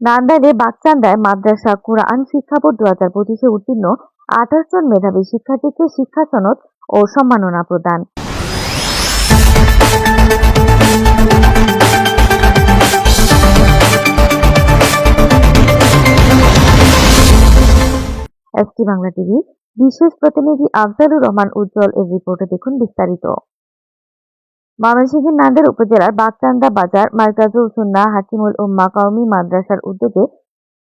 নান্দাইলে বাগচান্দায় মাদ্রাসা, কোরআন, শিক্ষা বোর্ড দু হাজার পঁচিশে উত্তীর্ণ আঠাশ জন মেধাবী শিক্ষার্থীকে শিক্ষা সনদ ও সম্মাননা প্রদান। এসটি বাংলা টিভি, বিশেষ প্রতিনিধি আফজালুর রহমান উজ্জ্বল এর রিপোর্টে দেখুন বিস্তারিত। ময়মনসিংহের নান্দের উপজেলার বাগচান্দা বাজার, মার্কাজুল সুন্নাহ, হাকিমুল উম্মা, কওমি মাদ্রাসার উদ্যোগে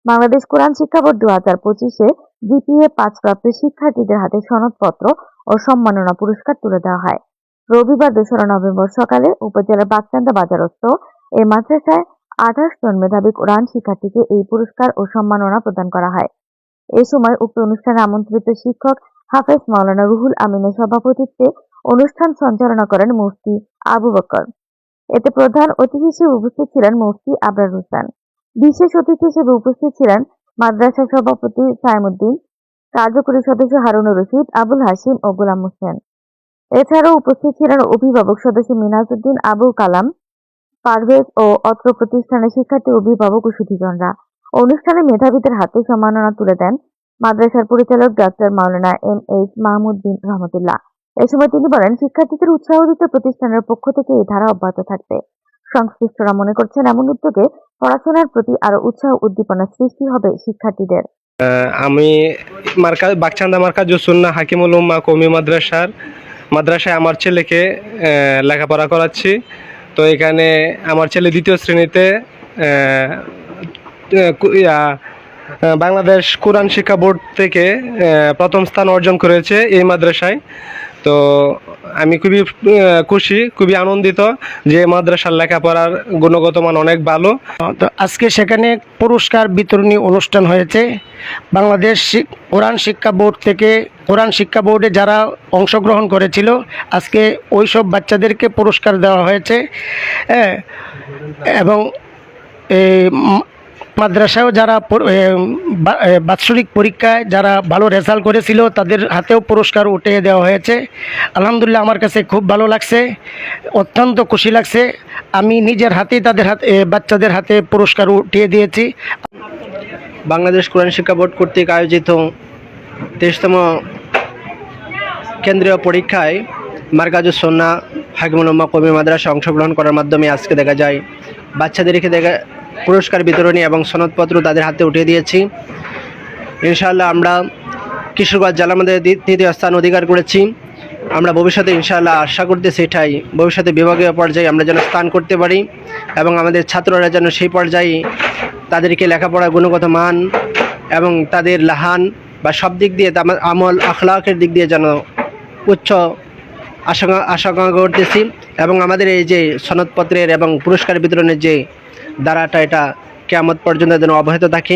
বাংলাদেশ কোরআন শিক্ষা বোর্ড দু হাজার পঁচিশে জিপিএ পাঁচ প্রাপ্ত শিক্ষার্থীদের হাতে সনদপত্র ও সম্মাননা পুরস্কার তুলে দেওয়া হয়। রবিবার দোসরা নভেম্বর সকালে উপজেলার বাগচান্দা বাজারস্থ এই মাদ্রাসায় আঠাশ জন মেধাবী কোরআন শিক্ষার্থীকে এই পুরস্কার ও সম্মাননা প্রদান করা হয়। এ সময় উক্ত অনুষ্ঠানে আমন্ত্রিত শিক্ষক হাফেজ মাওলানা রুহুল আমিনের সভাপতিত্বে অনুষ্ঠান সঞ্চালনা করেন মুফতি আবু বকর। এতে প্রধান অতিথি হিসেবে উপস্থিত ছিলেন মুফতি আবরার হোসেন। বিশেষ অতিথি হিসেবে উপস্থিত ছিলেন মাদ্রাসা সভাপতি সাইমুদ্দিন, কার্যকরী সদস্য হারুনুর রশিদ, আবুল হাসিম ও গোলাম হোসেন। এছাড়াও উপস্থিত ছিলেন অভিভাবক সদস্য মিনাজউদ্দিন আবুল কালাম, পারভেজ ও অত্র প্রতিষ্ঠানের শিক্ষার্থী, অভিভাবক ও সুধীজনরা। অনুষ্ঠানে মেধাবীদের হাতে সম্মাননা তুলে দেন মাদ্রাসার পরিচালক doctor Maulana M H Mahmud bin Rahmatullah. এ সময় তিনি বলেন, শিক্ষার্থীদের উৎসাহ দিতে প্রতিষ্ঠানের পক্ষ থেকে এই ধারা অব্যাহত থাকবে। সংশ্লিষ্টরা মনে করছেন, এমন উদ্যোগে পড়াশোনার প্রতি আরও উৎসাহ উদ্দীপনা সৃষ্টি হবে শিক্ষার্থীদের। আমি মার্কা বাগচান্দা মার্কা জুসুন্না হাকিমুল উম্মা কৌমি মাদ্রাসার, মাদ্রাসায় আমার ছেলেকে লেখাপড়া করাচ্ছি। তো এখানে আমার ছেলে দ্বিতীয় শ্রেণীতে বাংলাদেশ কোরআন শিক্ষা বোর্ড থেকে প্রথম স্থান অর্জন করেছে এই মাদ্রাসায়। তো আমি খুবই খুশি, খুবই আনন্দিত যে মাদ্রাসার লেখাপড়ার গুণগত মান অনেক ভালো। তো আজকে সেখানে পুরস্কার বিতরণী অনুষ্ঠান হয়েছে। বাংলাদেশ কোরআন শিক্ষা বোর্ড থেকে, কোরআন শিক্ষা বোর্ডে যারা অংশগ্রহণ করেছিল, আজকে ওই সব বাচ্চাদেরকে পুরস্কার দেওয়া হয়েছে। হ্যাঁ এবং মাদ্রাসায়ও যারা বাৎসরিক পরীক্ষায় যারা ভালো রেজাল্ট করেছিল, তাদের হাতেও পুরস্কার উঠিয়ে দেওয়া হয়েছে। আলহামদুলিল্লাহ আমার কাছে খুব ভালো লাগছে, অত্যন্ত খুশি লাগছে। আমি নিজের হাতেই তাদের হাতে বাচ্চাদের হাতে পুরস্কার উঠিয়ে দিয়েছি। বাংলাদেশ কোরআন শিক্ষা বোর্ড কর্তৃক আয়োজিত তেইশতম কেন্দ্রীয় পরীক্ষায় মার্কাজুস সন্না হাকিমুল কবি মাদ্রাসা অংশগ্রহণ করার মাধ্যমে আজকে দেখা যায়, বাচ্চাদেরকে দেখা পুরস্কার বিতরণী এবং সনদপত্র তাদের হাতে উঠিয়ে দিয়েছি। ইনশাআল্লাহ আমরা কিশোরগঞ্জ জেলার দ্বি- তৃতীয় স্থান অধিকার করেছি। আমরা ভবিষ্যতে ইনশাআল্লাহ আশা করতেছি এটাই, ভবিষ্যতে বিভাগীয় পর্যায়ে আমরা যেন স্থান করতে পারি এবং আমাদের ছাত্ররা যেন সেই পর্যায়ে তাদেরকে লেখাপড়ার গুণগত মান এবং তাদের লাহান বা সব দিক দিয়ে আমল আখলাকের দিক দিয়ে যেন উচ্চ আশঙ্কা আশঙ্কা করতেছি। এবং আমাদের এই যে সনদপত্রের এবং পুরস্কার বিতরণের যে দ্বারাটা এটা কেয়ামত পর্যন্ত যেন অব্যাহত থাকে।